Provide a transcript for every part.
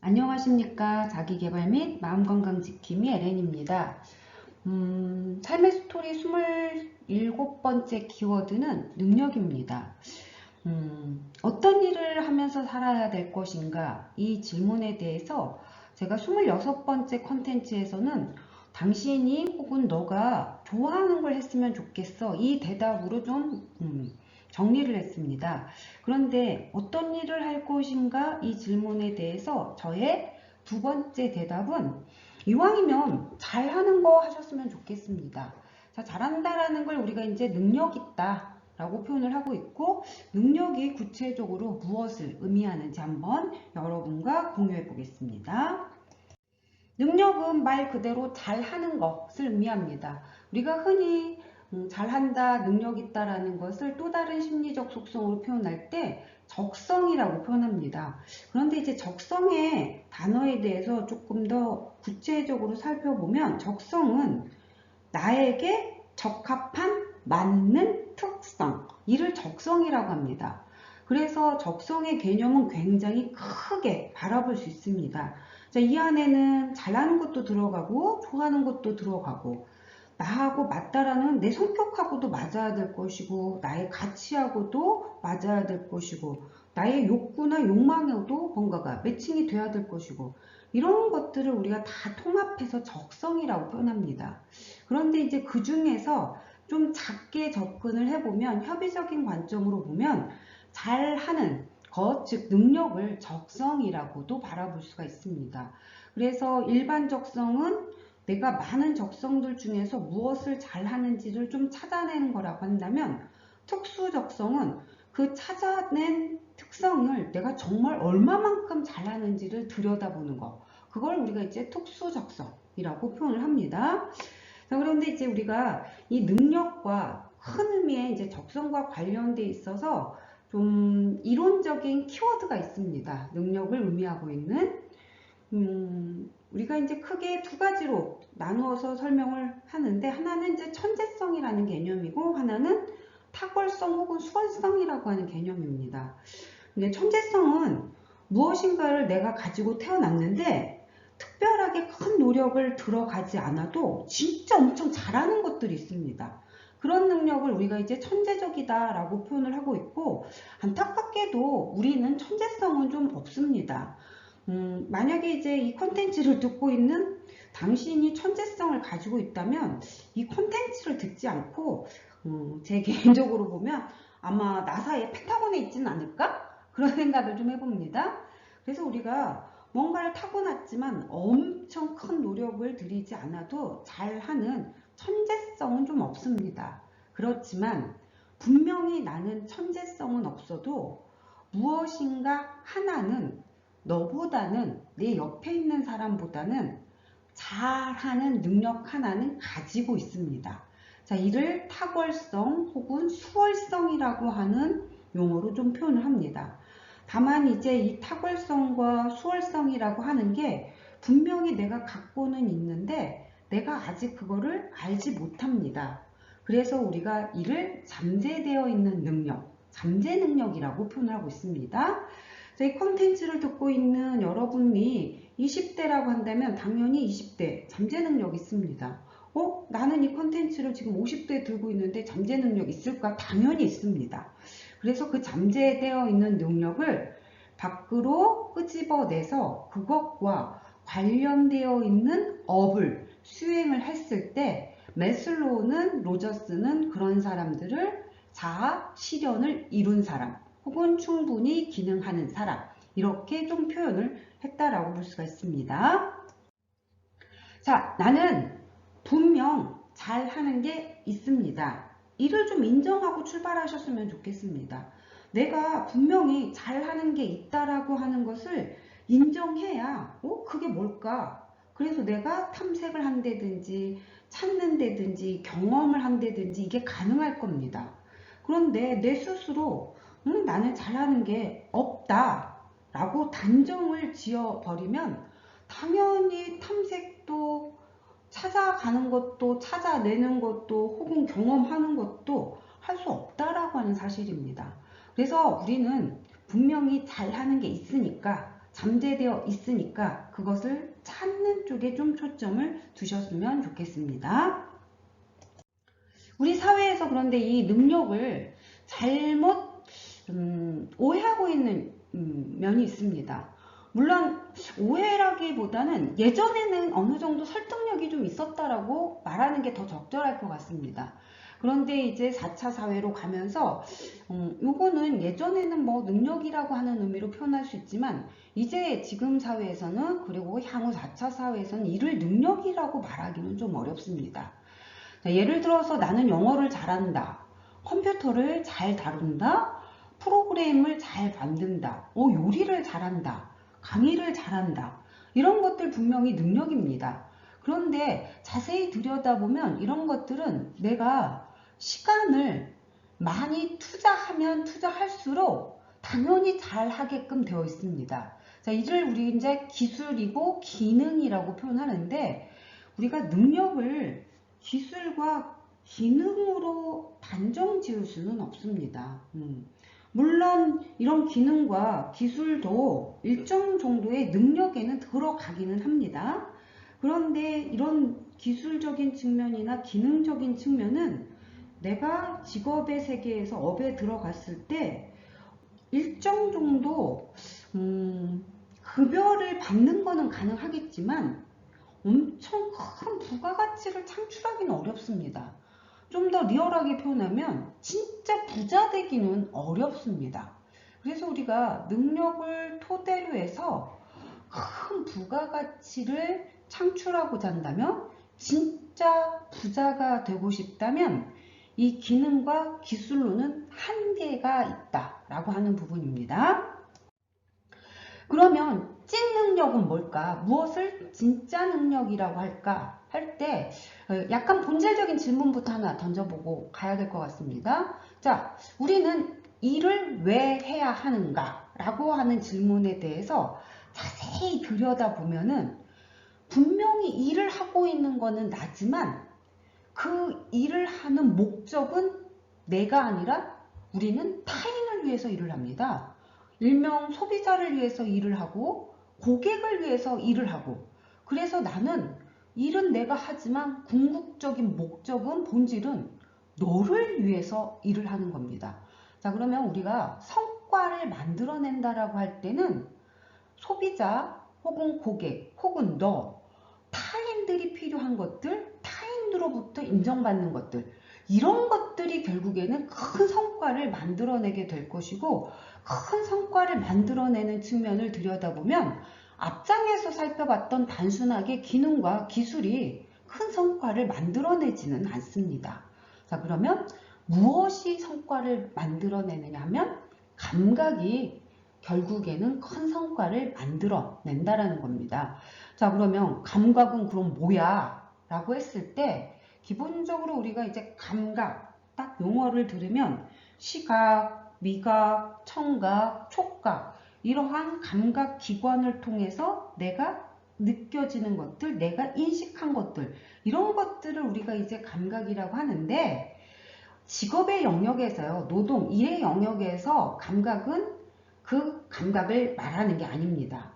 안녕하십니까. 자기개발 및 마음건강 지킴이 에렌입니다. 음, 삶의 스토리 27번째 키워드는 능력입니다. 음, 어떤 일을 하면서 살아야 될 것인가? 이 질문에 대해서 제가 26번째 컨텐츠에서는 당신이 혹은 너가 좋아하는 걸 했으면 좋겠어. 이 대답으로 좀 음, 정리를 했습니다. 그런데 어떤 일을 할 것인가 이 질문에 대해서 저의 두 번째 대답은 이왕이면 잘하는 거 하셨으면 좋겠습니다. 자, 잘한다라는 걸 우리가 이제 능력 있다 라고 표현을 하고 있고 능력이 구체적으로 무엇을 의미하는지 한번 여러분과 공유해 보겠습니다. 능력은 말 그대로 잘하는 것을 의미합니다. 우리가 흔히 음, 잘한다, 능력 있다라는 것을 또 다른 심리적 속성으로 표현할 때 적성이라고 표현합니다. 그런데 이제 적성의 단어에 대해서 조금 더 구체적으로 살펴보면 적성은 나에게 적합한 맞는 특성, 이를 적성이라고 합니다. 그래서 적성의 개념은 굉장히 크게 바라볼 수 있습니다. 자, 이 안에는 잘하는 것도 들어가고 좋아하는 것도 들어가고 나하고 맞다라는 내 성격하고도 맞아야 될 것이고 나의 가치하고도 맞아야 될 것이고 나의 욕구나 욕망에도 뭔가가 매칭이 돼야 될 것이고 이런 것들을 우리가 다 통합해서 적성이라고 표현합니다. 그런데 이제 그 중에서 좀 작게 접근을 해보면 협의적인 관점으로 보면 잘하는 것, 즉 능력을 적성이라고도 바라볼 수가 있습니다. 그래서 일반 적성은 내가 많은 적성들 중에서 무엇을 잘하는지를 좀 찾아내는 거라고 한다면 특수 적성은 그 찾아낸 특성을 내가 정말 얼마만큼 잘하는지를 들여다보는 거. 그걸 우리가 이제 특수 적성이라고 표현을 합니다. 자, 그런데 이제 우리가 이 능력과 큰 의미의 이제 적성과 관련돼 있어서 좀 이론적인 키워드가 있습니다. 능력을 의미하고 있는 음, 우리가 이제 크게 두 가지로 나누어서 설명을 하는데 하나는 이제 천재성이라는 개념이고 하나는 탁월성 혹은 수월성이라고 하는 개념입니다. 근데 천재성은 무엇인가를 내가 가지고 태어났는데 특별하게 큰 노력을 들어가지 않아도 진짜 엄청 잘하는 것들이 있습니다. 그런 능력을 우리가 이제 천재적이다 라고 표현을 하고 있고 안타깝게도 우리는 천재성은 좀 없습니다. 음, 만약에 이제 이 컨텐츠를 듣고 있는 당신이 천재성을 가지고 있다면 이 컨텐츠를 듣지 않고 음, 제 개인적으로 보면 아마 나사의 펜타곤에 있지는 않을까? 그런 생각을 좀 해봅니다. 그래서 우리가 뭔가를 타고났지만 엄청 큰 노력을 들이지 않아도 잘하는 천재성은 좀 없습니다. 그렇지만 분명히 나는 천재성은 없어도 무엇인가 하나는 너보다는 내 옆에 있는 사람보다는 잘하는 능력 하나는 가지고 있습니다. 자, 이를 탁월성 혹은 수월성이라고 하는 용어로 좀 표현을 합니다. 다만 이제 이 탁월성과 수월성이라고 하는 게 분명히 내가 갖고는 있는데 내가 아직 그거를 알지 못합니다. 그래서 우리가 이를 잠재되어 있는 능력, 잠재 능력이라고 표현하고 있습니다. 이 콘텐츠를 듣고 있는 여러분이 20대라고 한다면 당연히 20대 잠재 능력 있습니다. 어? 나는 이 콘텐츠를 지금 50대에 들고 있는데 잠재 능력 있을까? 당연히 있습니다. 그래서 그 잠재되어 있는 능력을 밖으로 끄집어내서 그것과 관련되어 있는 업을 수행을 했을 때 메슬로우는 로저스는 그런 사람들을 자아 실현을 이룬 사람 혹은 충분히 기능하는 사람 이렇게 좀 표현을 했다라고 볼 수가 있습니다. 자, 나는 분명 잘하는 게 있습니다. 이를 좀 인정하고 출발하셨으면 좋겠습니다. 내가 분명히 잘하는 게 있다라고 하는 것을 인정해야 어? 그게 뭘까? 그래서 내가 탐색을 한다든지 찾는다든지 경험을 한다든지 이게 가능할 겁니다. 그런데 내 스스로 음, 나는 잘하는 게 없다 라고 단정을 지어 버리면 당연히 탐색도 찾아가는 것도 찾아내는 것도 혹은 경험하는 것도 할 수 없다라고 하는 사실입니다. 그래서 우리는 분명히 잘하는 게 있으니까 잠재되어 있으니까 그것을 찾는 쪽에 좀 초점을 두셨으면 좋겠습니다. 우리 사회에서 그런데 이 능력을 잘못 음, 오해하고 있는 음, 면이 있습니다. 물론 오해라기보다는 예전에는 어느 정도 설득력이 좀 있었다라고 말하는 게 더 적절할 것 같습니다. 그런데 이제 4차 사회로 가면서 음, 요거는 예전에는 뭐 능력이라고 하는 의미로 표현할 수 있지만 이제 지금 사회에서는 그리고 향후 4차 사회에서는 이를 능력이라고 말하기는 좀 어렵습니다. 자, 예를 들어서 나는 영어를 잘한다. 컴퓨터를 잘 다룬다. 프로그램을 잘 만든다. 오, 요리를 잘한다. 강의를 잘한다. 이런 것들 분명히 능력입니다. 그런데 자세히 들여다보면 이런 것들은 내가 시간을 많이 투자하면 투자할수록 당연히 잘 하게끔 되어 있습니다. 자, 이를 우리 이제 기술이고 기능이라고 표현하는데 우리가 능력을 기술과 기능으로 단정 지을 수는 없습니다. 음. 물론 이런 기능과 기술도 일정 정도의 능력에는 들어가기는 합니다. 그런데 이런 기술적인 측면이나 기능적인 측면은 내가 직업의 세계에서 업에 들어갔을 때 일정 정도 음, 급여를 받는 거는 가능하겠지만 엄청 큰 부가가치를 창출하기는 어렵습니다. 좀 더 리얼하게 표현하면 진짜 부자 되기는 어렵습니다. 그래서 우리가 능력을 토대로 해서 큰 부가가치를 창출하고자 한다면 진짜 부자가 되고 싶다면 이 기능과 기술로는 한계가 있다라고 하는 부분입니다. 그러면 찐 능력은 뭘까? 무엇을 진짜 능력이라고 할까? 할 때 약간 본질적인 질문부터 하나 던져보고 가야 될 것 같습니다. 자, 우리는 일을 왜 해야 하는가? 라고 하는 질문에 대해서 자세히 들여다보면은 분명히 일을 하고 있는 거는 나지만 그 일을 하는 목적은 내가 아니라 우리는 타인을 위해서 일을 합니다. 일명 소비자를 위해서 일을 하고 고객을 위해서 일을 하고 그래서 나는 일은 내가 하지만 궁극적인 목적은 본질은 너를 위해서 일을 하는 겁니다. 자 그러면 우리가 성과를 만들어낸다라고 할 때는 소비자 혹은 고객 혹은 너 타인들이 필요한 것들 타인으로부터 인정받는 것들 이런 것들이 결국에는 큰 성과를 만들어내게 될 것이고 큰 성과를 만들어내는 측면을 들여다보면 앞장에서 살펴봤던 단순하게 기능과 기술이 큰 성과를 만들어내지는 않습니다. 자, 그러면 무엇이 성과를 만들어내느냐 하면 감각이 결국에는 큰 성과를 만들어낸다라는 겁니다. 자, 그러면 감각은 그럼 뭐야? 라고 했을 때 기본적으로 우리가 이제 감각, 딱 용어를 들으면 시각, 미각, 청각, 촉각 이러한 감각 기관을 통해서 내가 느껴지는 것들, 내가 인식한 것들 이런 것들을 우리가 이제 감각이라고 하는데 직업의 영역에서요, 노동, 일의 영역에서 감각은 그 감각을 말하는 게 아닙니다.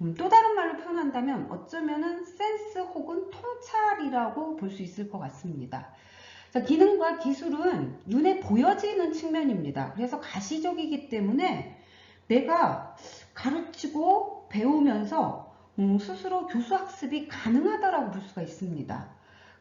음, 또 다른 말로 표현한다면 어쩌면은 센스 혹은 통찰이라고 볼 수 있을 것 같습니다. 자, 기능과 기술은 눈에 보여지는 측면입니다. 그래서 가시적이기 때문에 내가 가르치고 배우면서 음, 스스로 교수 학습이 가능하다라고 볼 수가 있습니다.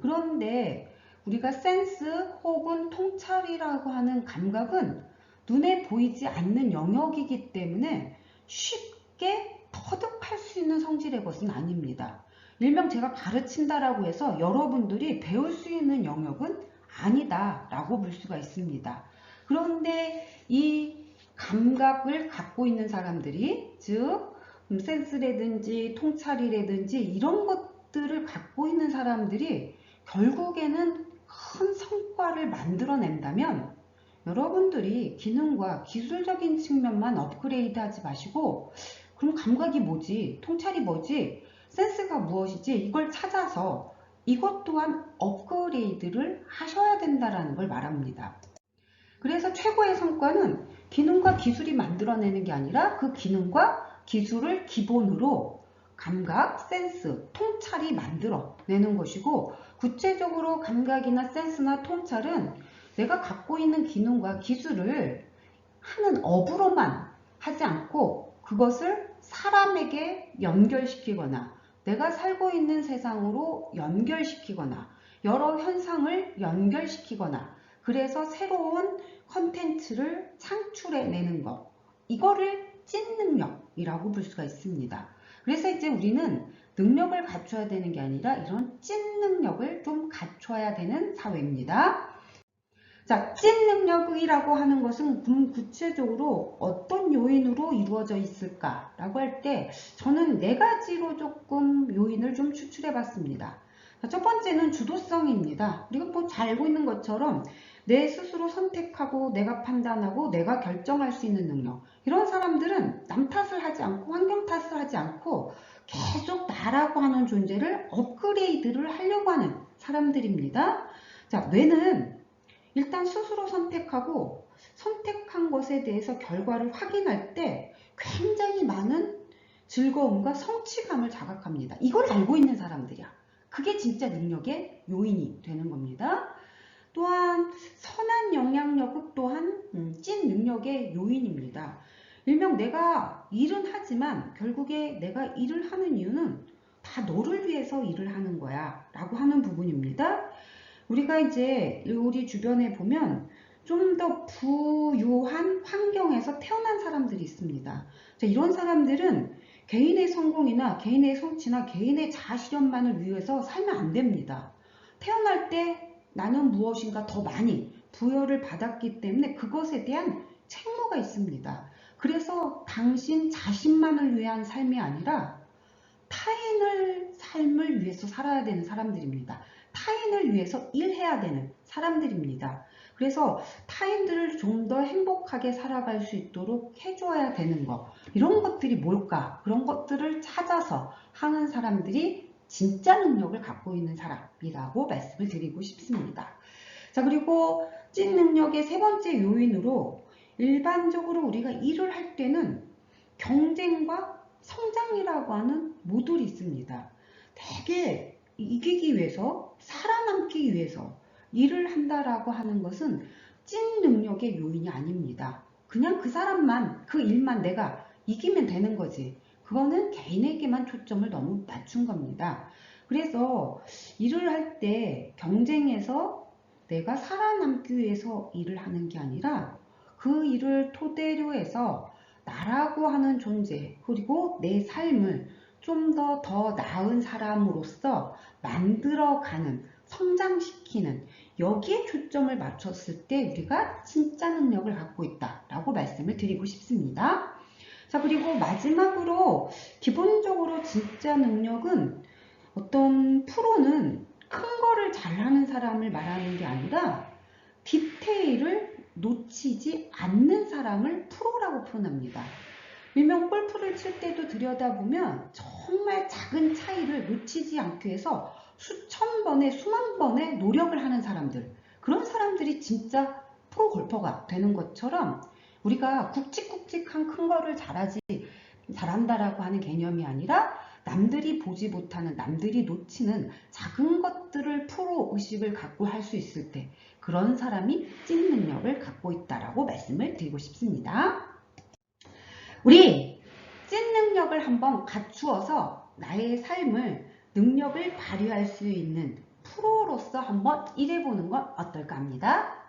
그런데 우리가 센스 혹은 통찰이라고 하는 감각은 눈에 보이지 않는 영역이기 때문에 쉽게 터득할 수 있는 성질의 것은 아닙니다. 일명 제가 가르친다라고 해서 여러분들이 배울 수 있는 영역은 아니다라고 볼 수가 있습니다. 그런데 이 감각을 갖고 있는 사람들이 즉 음, 센스라든지 통찰이라든지 이런 것들을 갖고 있는 사람들이 결국에는 큰 성과를 만들어낸다면 여러분들이 기능과 기술적인 측면만 업그레이드 하지 마시고 그럼 감각이 뭐지? 통찰이 뭐지? 센스가 무엇이지? 이걸 찾아서 이것 또한 업그레이드를 하셔야 된다라는 걸 말합니다. 그래서 최고의 성과는 기능과 기술이 만들어내는 게 아니라 그 기능과 기술을 기본으로 감각, 센스, 통찰이 만들어내는 것이고 구체적으로 감각이나 센스나 통찰은 내가 갖고 있는 기능과 기술을 하는 업으로만 하지 않고 그것을 사람에게 연결시키거나 내가 살고 있는 세상으로 연결시키거나 여러 현상을 연결시키거나 그래서 새로운 컨텐츠를 창출해내는 것 이거를 찐 능력이라고 볼 수가 있습니다. 그래서 이제 우리는 능력을 갖춰야 되는 게 아니라 이런 찐 능력을 좀 갖춰야 되는 사회입니다. 자, 찐 능력이라고 하는 것은 구- 구체적으로 어떤 요인으로 이루어져 있을까라고 할 때 저는 네 가지로 조금 요인을 좀 추출해 봤습니다. 자, 첫 번째는 주도성입니다. 우리가 뭐잘 알고 있는 것처럼 내 스스로 선택하고 내가 판단하고 내가 결정할 수 있는 능력. 이런 사람들은 남 탓을 하지 않고 환경 탓을 하지 않고 계속 나라고 하는 존재를 업그레이드를 하려고 하는 사람들입니다. 자, 뇌는 일단 스스로 선택하고 선택한 것에 대해서 결과를 확인할 때 굉장히 많은 즐거움과 성취감을 자각합니다. 이걸 알고 있는 사람들이야. 그게 진짜 능력의 요인이 되는 겁니다. 또한 선한 영향력은 또한 음, 찐 능력의 요인입니다. 일명 내가 일은 하지만 결국에 내가 일을 하는 이유는 다 너를 위해서 일을 하는 거야 라고 하는 부분입니다. 우리가 이제 우리 주변에 보면 좀 더 부유한 환경에서 태어난 사람들이 있습니다. 자, 이런 사람들은 개인의 성공이나 개인의 성취나 개인의 자아실현만을 위해서 살면 안 됩니다. 태어날 때 나는 무엇인가 더 많이 부여를 받았기 때문에 그것에 대한 책무가 있습니다. 그래서 당신 자신만을 위한 삶이 아니라 타인을 삶을 위해서 살아야 되는 사람들입니다. 타인을 위해서 일해야 되는 사람들입니다. 그래서 타인들을 좀 더 행복하게 살아갈 수 있도록 해줘야 되는 것 이런 것들이 뭘까 그런 것들을 찾아서 하는 사람들이 진짜 능력을 갖고 있는 사람이라고 말씀을 드리고 싶습니다. 자 그리고 찐 능력의 세 번째 요인으로 일반적으로 우리가 일을 할 때는 경쟁과 성장이라고 하는 모듈이 있습니다. 되게 이기기 위해서 살아남기 위해서 일을 한다라고 하는 것은 찐 능력의 요인이 아닙니다. 그냥 그 사람만 그 일만 내가 이기면 되는 거지. 그거는 개인에게만 초점을 너무 맞춘 겁니다. 그래서 일을 할 때 경쟁에서 내가 살아남기 위해서 일을 하는 게 아니라 그 일을 토대로 해서 나라고 하는 존재 그리고 내 삶을 좀 더더 나은 사람으로서 만들어가는 성장시키는 여기에 초점을 맞췄을 때 우리가 진짜 능력을 갖고 있다라고 말씀을 드리고 싶습니다. 자 그리고 마지막으로 기본적으로 진짜 능력은 어떤 프로는 큰 거를 잘하는 사람을 말하는 게 아니라 디테일을 놓치지 않는 사람을 프로라고 표현합니다. 일명 골프를 칠 때도 들여다보면 정말 작은 차이를 놓치지 않기 위해서 수천 번에 수만 번의 노력을 하는 사람들 그런 사람들이 진짜 프로 골퍼가 되는 것처럼 우리가 굵직굵직한 큰 거를 잘하지 잘한다라고 하는 개념이 아니라 남들이 보지 못하는 남들이 놓치는 작은 것들을 프로 의식을 갖고 할 수 있을 때 그런 사람이 찐 능력을 갖고 있다라고 말씀을 드리고 싶습니다. 우리 찐 능력을 한번 갖추어서 나의 삶을 능력을 발휘할 수 있는 프로로서 한번 일해보는 건 어떨까 합니다.